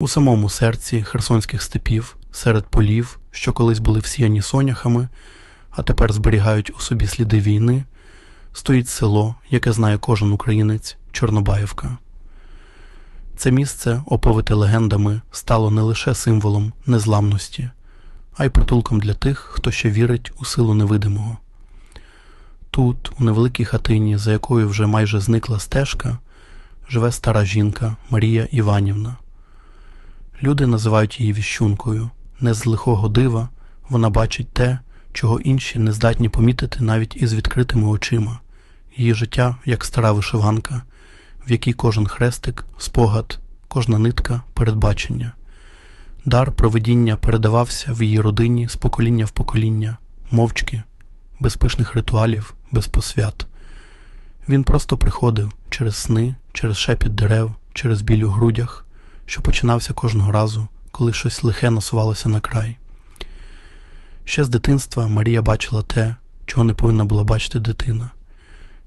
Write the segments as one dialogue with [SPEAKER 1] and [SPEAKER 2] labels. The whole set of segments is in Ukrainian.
[SPEAKER 1] У самому серці херсонських степів, серед полів, що колись були всіяні соняхами, а тепер зберігають у собі сліди війни, стоїть село, яке знає кожен українець Чорнобаївка. Це місце, оповите легендами, стало не лише символом незламності, а й притулком для тих, хто ще вірить у силу невидимого. Тут, у невеликій хатині, за якою вже майже зникла стежка, живе стара жінка Марія Іванівна. Люди називають її віщункою. Не з лихого дива вона бачить те, чого інші не здатні помітити навіть із відкритими очима. Її життя як стара вишиванка, в якій кожен хрестик, спогад, кожна нитка передбачення. Дар провидіння передавався в її родині з покоління в покоління, мовчки, без пишних ритуалів, без посвят. Він просто приходив через сни, через шепіт дерев, через біль у грудях, що починався кожного разу, коли щось лихе насувалося на край. Ще з дитинства Марія бачила те, чого не повинна була бачити дитина.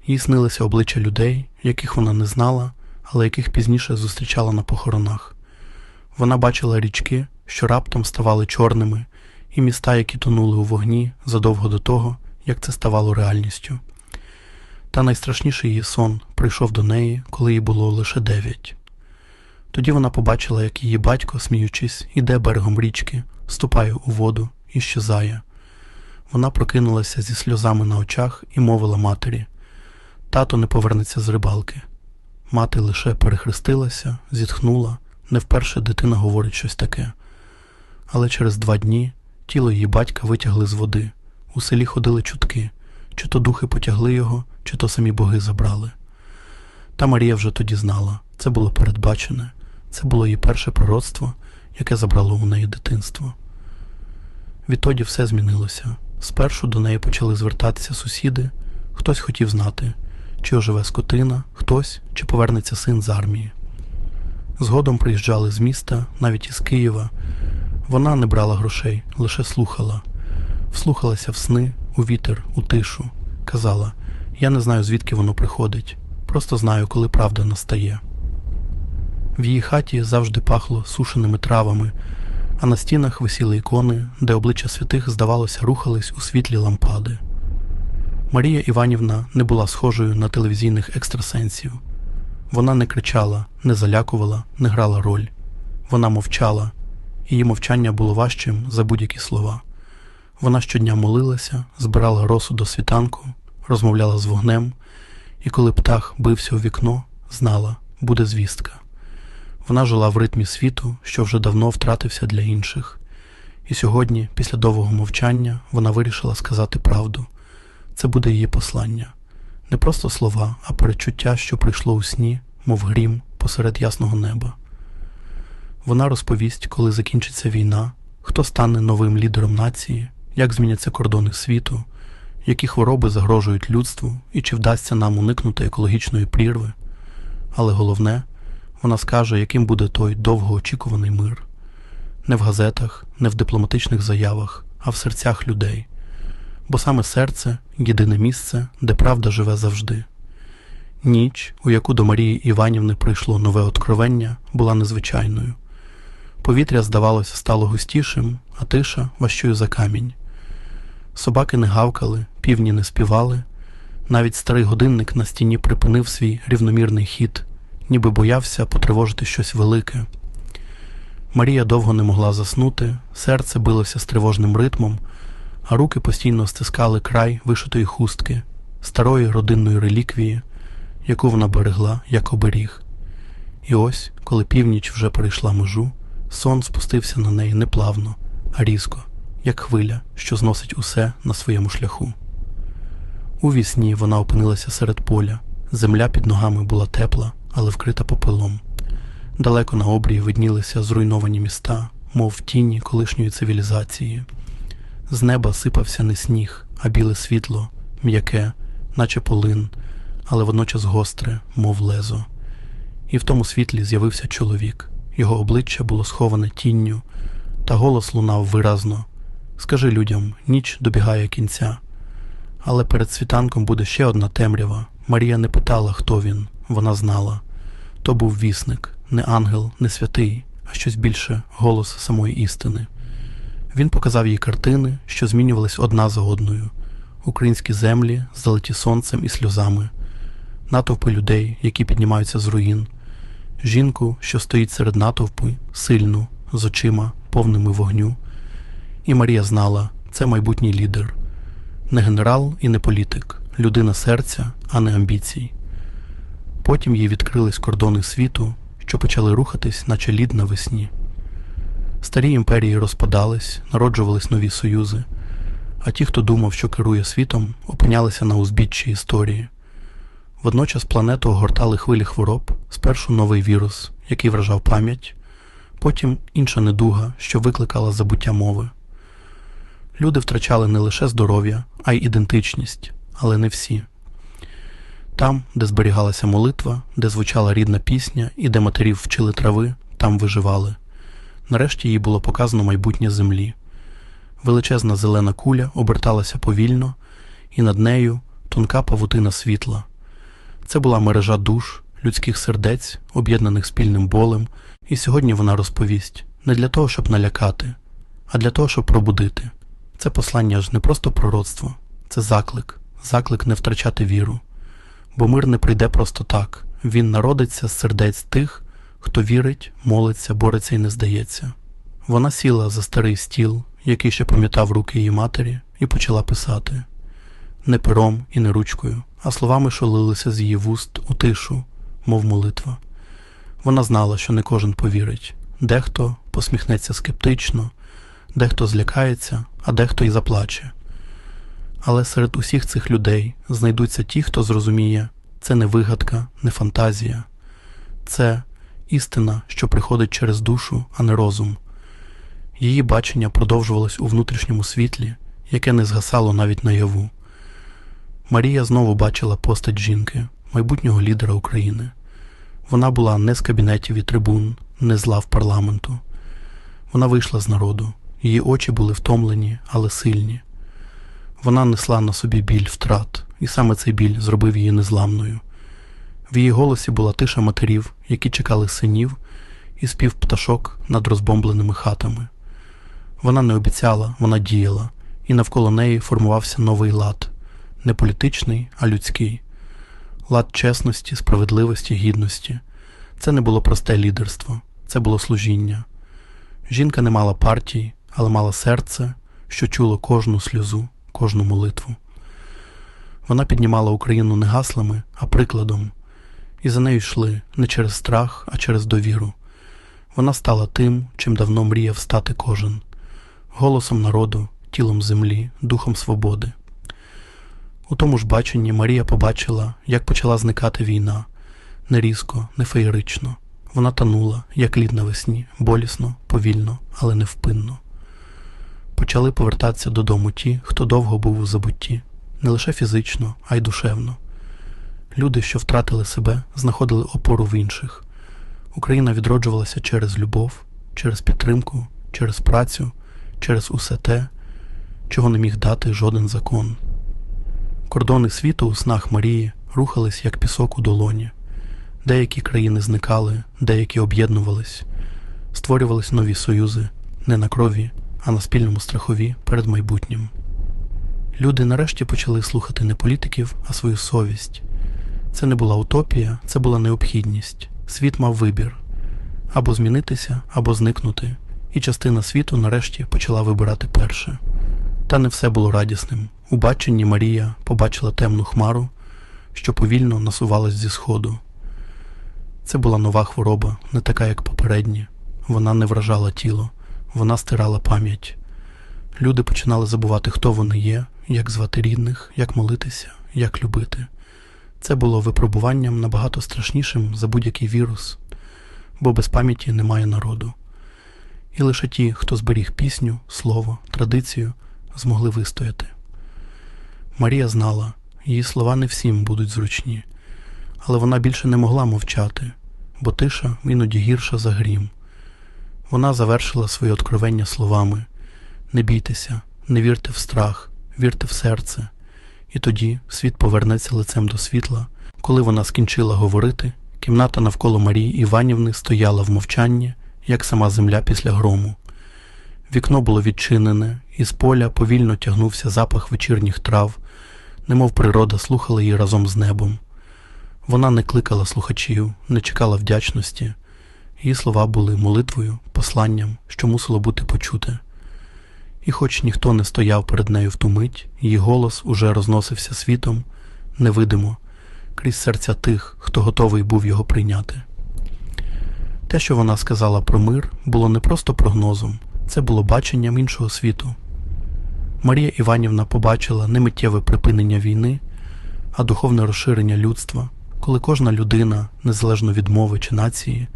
[SPEAKER 1] Їй снилися обличчя людей, яких вона не знала, але яких пізніше зустрічала на похоронах. Вона бачила річки, що раптом ставали чорними, і міста, які тонули у вогні задовго до того, як це ставало реальністю. Та найстрашніший її сон прийшов до неї, коли їй було лише дев'ять. Тоді вона побачила, як її батько, сміючись, іде берегом річки, ступає у воду і щезає. Вона прокинулася зі сльозами на очах і мовила матері Тато не повернеться з рибалки. Мати лише перехрестилася, зітхнула, не вперше дитина говорить щось таке. Але через два дні тіло її батька витягли з води. У селі ходили чутки, чи то духи потягли його, чи то самі боги забрали. Та Марія вже тоді знала, це було передбачене, це було її перше пророцтво, яке забрало у неї дитинство. Відтоді все змінилося. Спершу до неї почали звертатися сусіди, хтось хотів знати, чи оживе скотина, хтось, чи повернеться син з армії. Згодом приїжджали з міста, навіть із Києва. Вона не брала грошей, лише слухала, вслухалася в сни, у вітер, у тишу. Казала: Я не знаю, звідки воно приходить, просто знаю, коли правда настає. В її хаті завжди пахло сушеними травами, а на стінах висіли ікони, де обличчя святих, здавалося, рухались у світлі лампади. Марія Іванівна не була схожою на телевізійних екстрасенсів. Вона не кричала, не залякувала, не грала роль. Вона мовчала, її мовчання було важчим за будь-які слова. Вона щодня молилася, збирала росу до світанку, розмовляла з вогнем, і коли птах бився у вікно, знала, буде звістка. Вона жила в ритмі світу, що вже давно втратився для інших. І сьогодні, після довгого мовчання, вона вирішила сказати правду. Це буде її послання. Не просто слова, а перечуття, що прийшло у сні, мов грім посеред ясного неба. Вона розповість, коли закінчиться війна, хто стане новим лідером нації, як зміняться кордони світу, які хвороби загрожують людству і чи вдасться нам уникнути екологічної прірви. Але головне, вона скаже, яким буде той довгоочікуваний мир. Не в газетах, не в дипломатичних заявах, а в серцях людей. Бо саме серце єдине місце, де правда живе завжди. Ніч, у яку до Марії Іванівни прийшло нове откровення, була незвичайною. Повітря, здавалося, стало густішим, а тиша важчою за камінь. Собаки не гавкали, півні не співали, навіть старий годинник на стіні припинив свій рівномірний хід, ніби боявся потривожити щось велике. Марія довго не могла заснути, серце билося з тривожним ритмом, а руки постійно стискали край вишитої хустки, старої родинної реліквії, яку вона берегла як оберіг. І ось, коли північ вже перейшла межу, сон спустився на неї не плавно, а різко, як хвиля, що зносить усе на своєму шляху. У вісні вона опинилася серед поля, земля під ногами була тепла, але вкрита попелом. Далеко на обрії виднілися зруйновані міста, мов тіні колишньої цивілізації. З неба сипався не сніг, а біле світло, м'яке, наче полин, але водночас гостре, мов лезо. І в тому світлі з'явився чоловік. Його обличчя було сховане тінню, та голос лунав виразно Скажи людям, ніч добігає кінця. Але перед світанком буде ще одна темрява. Марія не питала, хто він, вона знала. То був вісник, не ангел, не святий, а щось більше голос самої істини. Він показав їй картини, що змінювались одна за одною: українські землі, залиті сонцем і сльозами, натовпи людей, які піднімаються з руїн, жінку, що стоїть серед натовпу, сильну, з очима, повними вогню. І Марія знала, це майбутній лідер, не генерал і не політик, людина серця, а не амбіцій. Потім їй відкрились кордони світу, що почали рухатись, наче лід навесні. Старі імперії розпадались, народжувались нові союзи, а ті, хто думав, що керує світом, опинялися на узбіччі історії. Водночас планету огортали хвилі хвороб, спершу новий вірус, який вражав пам'ять, потім інша недуга, що викликала забуття мови. Люди втрачали не лише здоров'я, а й ідентичність, але не всі. Там, де зберігалася молитва, де звучала рідна пісня і де матерів вчили трави, там виживали. Нарешті їй було показано майбутнє землі. Величезна зелена куля оберталася повільно, і над нею тонка павутина світла. Це була мережа душ, людських сердець, об'єднаних спільним болем, і сьогодні вона розповість не для того, щоб налякати, а для того, щоб пробудити. Це послання ж не просто пророцтво, це заклик, заклик не втрачати віру. Бо мир не прийде просто так, він народиться з сердець тих, хто вірить, молиться, бореться і не здається. Вона сіла за старий стіл, який ще пам'ятав руки її матері, і почала писати не пером і не ручкою, а словами, що лилися з її вуст у тишу, мов молитва. Вона знала, що не кожен повірить, дехто посміхнеться скептично, дехто злякається, а дехто й заплаче. Але серед усіх цих людей знайдуться ті, хто зрозуміє, це не вигадка, не фантазія, це істина, що приходить через душу, а не розум. Її бачення продовжувалось у внутрішньому світлі, яке не згасало навіть наяву. Марія знову бачила постать жінки, майбутнього лідера України. Вона була не з кабінетів і трибун, не з лав парламенту. Вона вийшла з народу, її очі були втомлені, але сильні. Вона несла на собі біль втрат, і саме цей біль зробив її незламною. В її голосі була тиша матерів, які чекали синів, і спів пташок над розбомбленими хатами. Вона не обіцяла, вона діяла, і навколо неї формувався новий лад не політичний, а людський лад чесності, справедливості, гідності. Це не було просте лідерство, це було служіння. Жінка не мала партії, але мала серце, що чуло кожну сльозу, кожну молитву. Вона піднімала Україну не гаслами, а прикладом, і за нею йшли не через страх, а через довіру. Вона стала тим, чим давно мріяв стати кожен голосом народу, тілом землі, духом свободи. У тому ж баченні Марія побачила, як почала зникати війна не різко, не феєрично. Вона танула, як лід навесні, болісно, повільно, але невпинно. Почали повертатися додому ті, хто довго був у забутті, не лише фізично, а й душевно. Люди, що втратили себе, знаходили опору в інших. Україна відроджувалася через любов, через підтримку, через працю, через усе те, чого не міг дати жоден закон. Кордони світу у снах Марії рухались, як пісок у долоні. Деякі країни зникали, деякі об'єднувались, створювались нові союзи не на крові, а на спільному страхові перед майбутнім. Люди нарешті почали слухати не політиків, а свою совість. Це не була утопія, це була необхідність. Світ мав вибір або змінитися, або зникнути, і частина світу нарешті почала вибирати перше. Та не все було радісним. У баченні Марія побачила темну хмару, що повільно насувалась зі сходу. Це була нова хвороба, не така, як попередні. Вона не вражала тіло, вона стирала пам'ять. Люди починали забувати, хто вони є, як звати рідних, як молитися, як любити. Це було випробуванням набагато страшнішим за будь-який вірус, бо без пам'яті немає народу. І лише ті, хто зберіг пісню, слово, традицію, змогли вистояти. Марія знала, її слова не всім будуть зручні, але вона більше не могла мовчати, бо тиша іноді гірша за грім. Вона завершила своє откровення словами Не бійтеся, не вірте в страх, вірте в серце, і тоді світ повернеться лицем до світла. Коли вона скінчила говорити, кімната навколо Марії Іванівни стояла в мовчанні, як сама земля після грому. Вікно було відчинене, і з поля повільно тягнувся запах вечірніх трав, немов природа слухала її разом з небом. Вона не кликала слухачів, не чекала вдячності. Її слова були молитвою, посланням, що мусило бути почуте. І хоч ніхто не стояв перед нею в ту мить, її голос уже розносився світом, невидимо, крізь серця тих, хто готовий був його прийняти. Те, що вона сказала про мир, було не просто прогнозом, це було баченням іншого світу. Марія Іванівна побачила не миттєве припинення війни, а духовне розширення людства, коли кожна людина, незалежно від мови чи нації,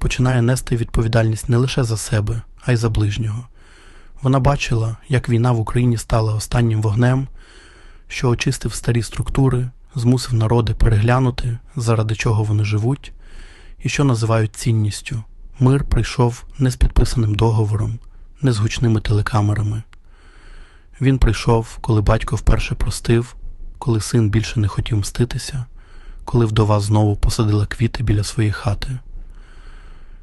[SPEAKER 1] починає нести відповідальність не лише за себе, а й за ближнього. Вона бачила, як війна в Україні стала останнім вогнем, що очистив старі структури, змусив народи переглянути, заради чого вони живуть, і що називають цінністю. Мир прийшов не з підписаним договором, не з гучними телекамерами. Він прийшов, коли батько вперше простив, коли син більше не хотів мститися, коли вдова знову посадила квіти біля своєї хати.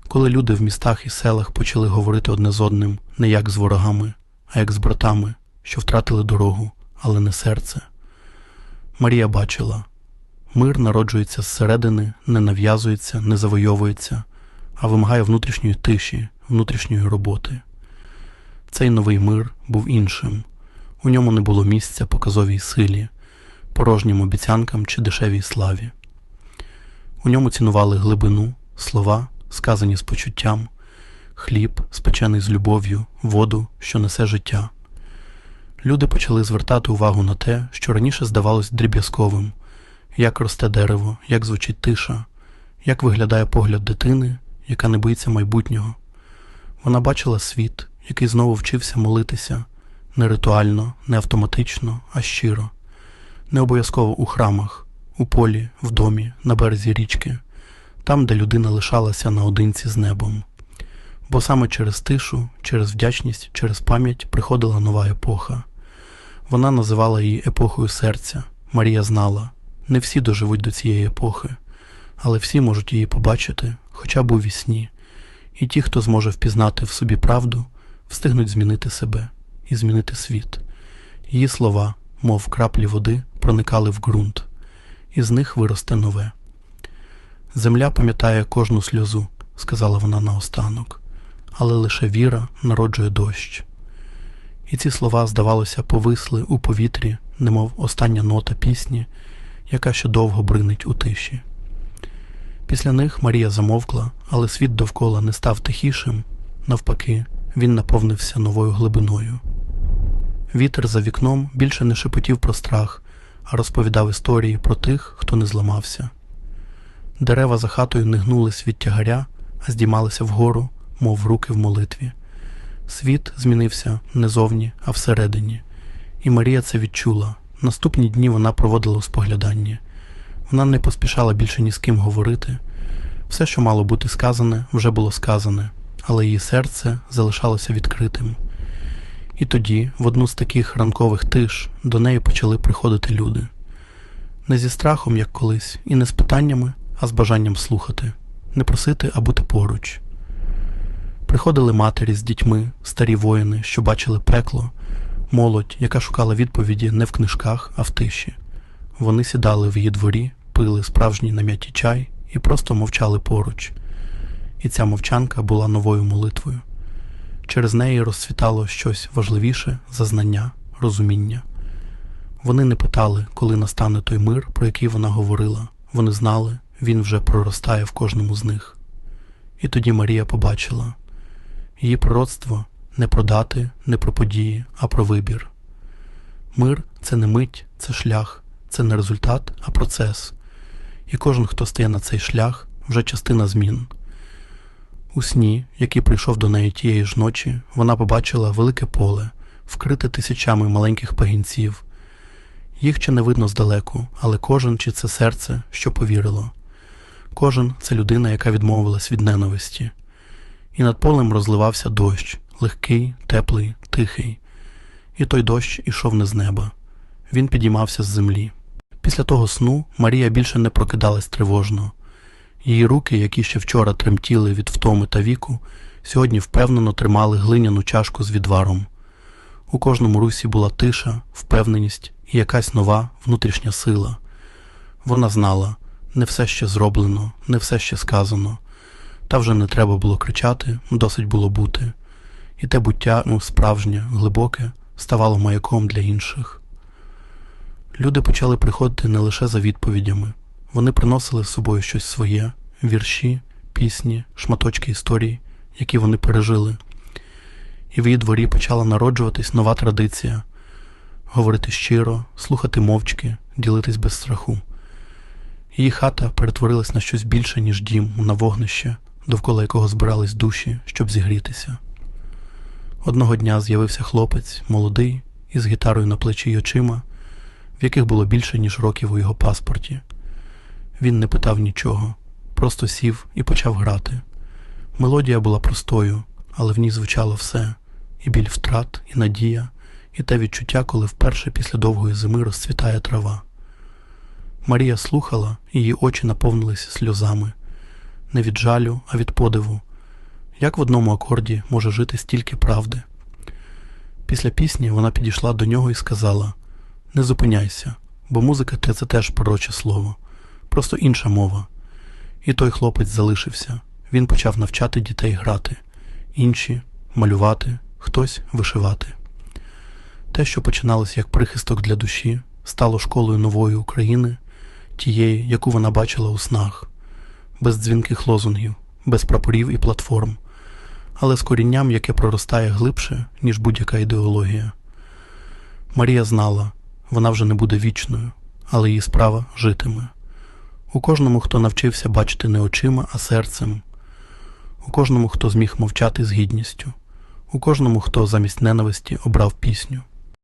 [SPEAKER 1] Коли люди в містах і селах почали говорити одне з одним не як з ворогами, а як з братами, що втратили дорогу, але не серце. Марія бачила мир народжується зсередини, не нав'язується, не завойовується, а вимагає внутрішньої тиші, внутрішньої роботи. Цей новий мир був іншим. У ньому не було місця показовій силі, порожнім обіцянкам чи дешевій славі. У ньому цінували глибину, слова, сказані з почуттям, хліб, спечений з любов'ю, воду, що несе життя. Люди почали звертати увагу на те, що раніше здавалось дріб'язковим, як росте дерево, як звучить тиша, як виглядає погляд дитини, яка не боїться майбутнього. Вона бачила світ, який знову вчився молитися не ритуально, не автоматично, а щиро, не обов'язково у храмах, у полі, в домі, на березі річки, там, де людина лишалася наодинці з небом. Бо саме через тишу, через вдячність, через пам'ять приходила нова епоха. Вона називала її епохою серця. Марія знала, не всі доживуть до цієї епохи, але всі можуть її побачити, хоча б у вісні, і ті, хто зможе впізнати в собі правду, встигнуть змінити себе і змінити світ. Її слова, мов краплі води, проникали в ґрунт, і з них виросте нове. Земля пам'ятає кожну сльозу, сказала вона наостанок, але лише віра народжує дощ. І ці слова, здавалося, повисли у повітрі, немов остання нота пісні, яка ще довго бринить у тиші. Після них Марія замовкла, але світ довкола не став тихішим, навпаки, він наповнився новою глибиною. Вітер за вікном більше не шепотів про страх, а розповідав історії про тих, хто не зламався. Дерева за хатою не гнулись від тягаря, а здіймалися вгору, мов руки в молитві. Світ змінився не зовні, а всередині, і Марія це відчула. Наступні дні вона проводила у спогляданні. Вона не поспішала більше ні з ким говорити. Все, що мало бути сказане, вже було сказане, але її серце залишалося відкритим. І тоді, в одну з таких ранкових тиш, до неї почали приходити люди. Не зі страхом, як колись, і не з питаннями, а з бажанням слухати, не просити, а бути поруч. Приходили матері з дітьми, старі воїни, що бачили пекло, молодь, яка шукала відповіді не в книжках, а в тиші. Вони сідали в її дворі, пили справжній нам'ятий чай і просто мовчали поруч. І ця мовчанка була новою молитвою. Через неї розцвітало щось важливіше за знання, розуміння. Вони не питали, коли настане той мир, про який вона говорила. Вони знали, він вже проростає в кожному з них. І тоді Марія побачила її пророцтво не про дати, не про події, а про вибір. Мир це не мить, це шлях, це не результат, а процес. І кожен, хто стає на цей шлях, вже частина змін. У сні, який прийшов до неї тієї ж ночі, вона побачила велике поле, вкрите тисячами маленьких пагінців. Їх чи не видно здалеку, але кожен чи це серце, що повірило. Кожен це людина, яка відмовилась від ненависті. І над полем розливався дощ, легкий, теплий, тихий. І той дощ ішов не з неба. Він підіймався з землі. Після того сну Марія більше не прокидалась тривожно. Її руки, які ще вчора тремтіли від втоми та віку, сьогодні впевнено тримали глиняну чашку з відваром. У кожному русі була тиша, впевненість і якась нова внутрішня сила. Вона знала, не все ще зроблено, не все ще сказано. Та вже не треба було кричати, досить було бути. І те буття, ну, справжнє, глибоке, ставало маяком для інших. Люди почали приходити не лише за відповідями, вони приносили з собою щось своє, вірші, пісні, шматочки історії, які вони пережили. І в її дворі почала народжуватись нова традиція говорити щиро, слухати мовчки, ділитись без страху. Її хата перетворилась на щось більше, ніж дім, на вогнище, довкола якого збирались душі, щоб зігрітися. Одного дня з'явився хлопець, молодий, із гітарою на плечі й очима, в яких було більше, ніж років у його паспорті. Він не питав нічого, просто сів і почав грати. Мелодія була простою, але в ній звучало все: і біль втрат, і надія, і те відчуття, коли вперше після довгої зими розцвітає трава. Марія слухала, її очі наповнилися сльозами, не від жалю, а від подиву. Як в одному акорді може жити стільки правди? Після пісні вона підійшла до нього і сказала: Не зупиняйся, бо музика це теж пророче слово, просто інша мова. І той хлопець залишився. Він почав навчати дітей грати, інші малювати, хтось вишивати. Те, що починалося як прихисток для душі, стало школою нової України, тієї, яку вона бачила у снах, без дзвінких лозунгів, без прапорів і платформ, але з корінням, яке проростає глибше, ніж будь-яка ідеологія. Марія знала, вона вже не буде вічною, але її справа житиме. У кожному, хто навчився бачити не очима, а серцем, у кожному, хто зміг мовчати з гідністю, у кожному, хто замість ненависті обрав пісню.